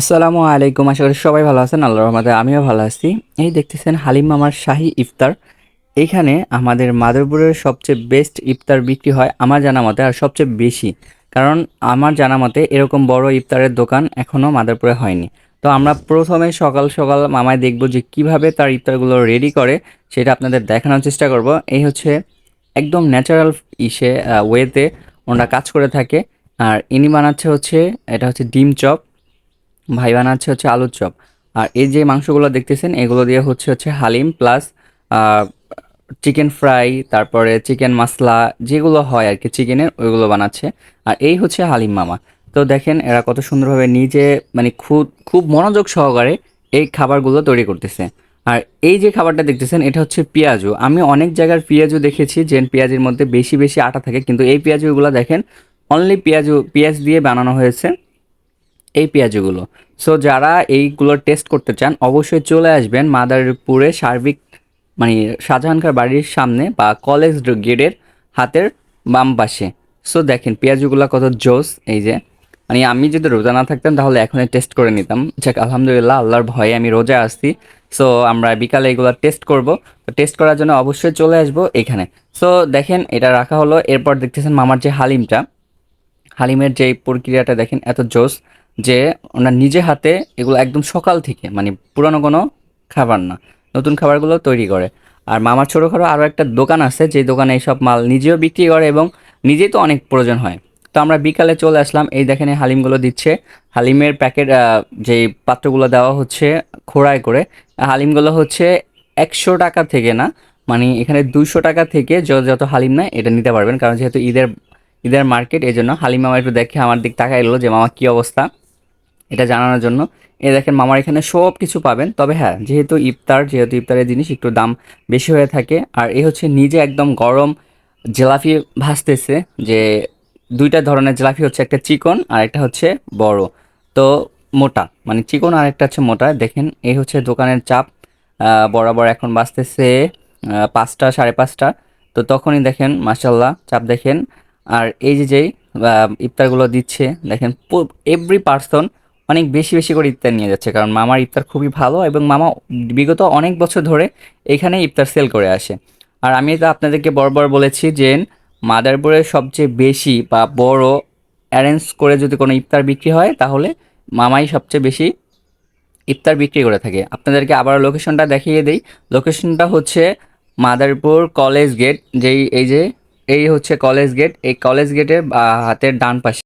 আসসালামু আলাইকুম, আশা করি সবাই ভালো আছেন আল্লাহ রহমতে আমিও ভালো আছি। এই দেখতেছেন হালিম মামার শাহী ইফতার। এইখানে আমাদের মাদারপুরের সবচেয়ে বেস্ট ইফতার বিক্রি হয় আমার জানা মতে, আর সবচেয়ে বেশি। কারণ আমার জানা মতে এরকম বড় ইফতারের দোকান এখনও মাদারপুরে হয়নি। তো আমরা প্রথমে সকাল সকাল মামায় দেখব যে কীভাবে তার ইফতারগুলো রেডি করে, সেটা আপনাদের দেখানোর চেষ্টা করব। এই হচ্ছে একদম ন্যাচারাল ইসে ওয়েতে ওনারা কাজ করে থাকে। আর ইনি বানাচ্ছে হচ্ছে, এটা হচ্ছে ডিম চপ। ভাই বানাচ্ছে হচ্ছে আলুর চপ। আর এই যে মাংসগুলো দেখতেছেন, এগুলো দিয়ে হচ্ছে হচ্ছে হালিম প্লাস চিকেন ফ্রাই তারপরে চিকেন মশলা যেগুলো হয় আর কি চিকেনের ওইগুলো বানাচ্ছে। আর এই হচ্ছে হালিম মামা। তো দেখেন এরা কত সুন্দরভাবে নিজে মানে খুব খুব মনোযোগ সহকারে এই খাবারগুলো তৈরি করতেছে। আর এই যে খাবারটা দেখতেছেন, এটা হচ্ছে পেঁয়াজু। আমি অনেক জায়গার পেঁয়াজু দেখেছি যে পেঁয়াজের মধ্যে বেশি বেশি আটা থাকে, কিন্তু এই পেঁয়াজুগুলো দেখেন অনলি পেঁয়াজু, পেঁয়াজ দিয়ে বানানো হয়েছে। এই পেঁয়াজগুলো। সো যারা এইগুলো টেস্ট করতে চান, অবশ্যই চলে আসবেন মাদারপুরে সার্বিক মানে শাহজাহানকার বাড়ির সামনে বা কলেজ গেটের হাতের বাম পাশে। সো দেখেন পেঁয়াজগুলো কত জোস, এই যে। মানে আমি যদি রোজা না থাকতাম, তাহলে এখনই টেস্ট করে নিতাম। যাক, আলহামদুলিল্লাহ, আল্লাহর ভয়ে আমি রোজা আসছি। সো আমরা বিকালে এগুলো টেস্ট করব। তো টেস্ট করার জন্য অবশ্যই চলে আসব এখানে। সো দেখেন এটা রাখা হলো। এরপর দেখতেছেন মামার যে হালিমটা। হালিমের যে প্রক্রিয়াটা দেখেন এত জোস। যে ওনার নিজে হাতে এগুলো একদম সকাল থেকে মানে পুরানো কোনো খাবার না, নতুন খাবারগুলো তৈরি করে। আর মামার ছোটোখাটো আরও একটা দোকান আছে যে দোকানে এইসব মাল নিজেও বিক্রি করে এবং নিজেই তো অনেক প্রয়োজন হয়। তো আমরা বিকালে চলে আসলাম, এই দেখেন হালিমগুলো দিচ্ছে। হালিমের প্যাকেট যেই পাত্রগুলো দেওয়া হচ্ছে খোড়ায় করে, হালিমগুলো হচ্ছে একশো টাকা থেকে না মানে এখানে দুইশো টাকা থেকে যত যত হালিম নেয় এটা নিতে পারবেন। কারণ যেহেতু ঈদের ঈদের মার্কেট, এই জন্য হালিম মামা একটু দেখে আমার দিক তাকাই এলো যে মামা কী অবস্থা। এটা জানানোর জন্য। এ দেখেন মামার এখানে সব কিছু পাবেন। তবে হ্যাঁ যেহেতু ইফতার যেহেতু ইফতারের জিনিস একটু দাম বেশি হয়ে থাকে আর এ হচ্ছে নিজে একদম গরম জেলাফি ভাসতেছে যে দুইটা ধরনের জেলাফি হচ্ছে একটা চিকন আর একটা হচ্ছে বড়। তো মোটা মানে চিকন আর একটা হচ্ছে মোটা। দেখেন এই হচ্ছে দোকানের চাপ বরাবর এখন বাজতেছে আহ, পাঁচটা সাড়ে পাঁচটা। তো তখনই দেখেন মাসাল্লাহ চাপ দেখেন। আর এই যে যেই ইফতারগুলো দিচ্ছে দেখেন এভরি পার্সন অনেক বেশি বেশি করে ইফতার নিয়ে যাচ্ছে। কারণ মামার ইফতার খুবই ভালো এবং মামা বিগত অনেক বছর ধরে এখানে ইফতার সেল করে আসে। আর আমি তো আপনাদেরকে বরাবর বলেছি যে মাদারপুরের সবচেয়ে বেশি বা বড় অ্যারেঞ্জ করে যদি কোনো ইফতার বিক্রি হয়, তাহলে মামাই সবচেয়ে বেশি ইফতার বিক্রি করে থাকে। আপনাদেরকে আবার লোকেশনটা দেখিয়ে দিই। লোকেশনটা হচ্ছে মাদারপুর কলেজ গেট যেই, এই যে, এই হচ্ছে কলেজ গেট এই কলেজ গেটের হাতের ডান পাশে।